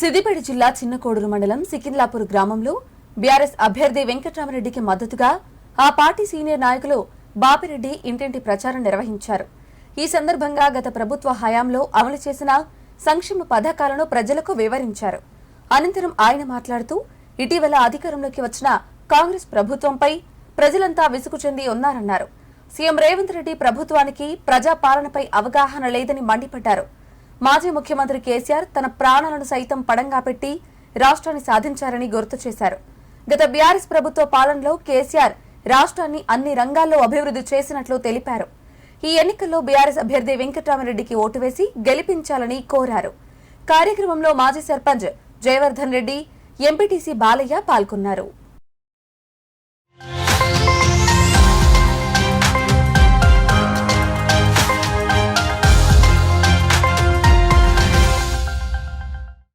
సిద్దిపేట జిల్లా చిన్నకోడూరు మండలం సికింద్లాపూర్ గ్రామంలో బీఆర్ఎస్ అభ్యర్థి వెంకట్రామరెడ్డికి మద్దతుగా ఆ పార్టీ సీనియర్ నాయకులు బాపిరెడ్డి ఇంటింటి ప్రచారం నిర్వహించారు. ఈ సందర్భంగా గత ప్రభుత్వ హయాంలో అమలు చేసిన సంక్షేమ పథకాలను ప్రజలకు వివరించారు. అనంతరం ఆయన మాట్లాడుతూ ఇటీవల అధికారంలోకి వచ్చిన కాంగ్రెస్ ప్రభుత్వంపై ప్రజలంతా విసుగు చెంది ఉన్నారన్నారు. సీఎం రేవంత్ రెడ్డి ప్రభుత్వానికి ప్రజాపాలనపై అవగాహన లేదని మండిపడ్డారు. మాజీ ముఖ్యమంత్రి కేసీఆర్ తన ప్రాణాలను సైతం పడంగా పెట్టి రాష్ట్రాన్ని సాధించారని గుర్తు చేశారు. గత బీఆర్ఎస్ ప్రభుత్వ పాలనలో కేసీఆర్ రాష్ట్రాన్ని అన్ని రంగాల్లో అభివృద్ధి చేసినట్లు తెలిపారు. ఈ ఎన్నికల్లో బీఆర్ఎస్ అభ్యర్థి వెంకటరామరెడ్డికి ఓటు వేసి గెలిపించాలని కోరారు. కార్యక్రమంలో మాజీ సర్పంచ్ జయవర్ధన్ రెడ్డి ఎంపీటీసీ బాలయ్య పాల్గొన్నారు.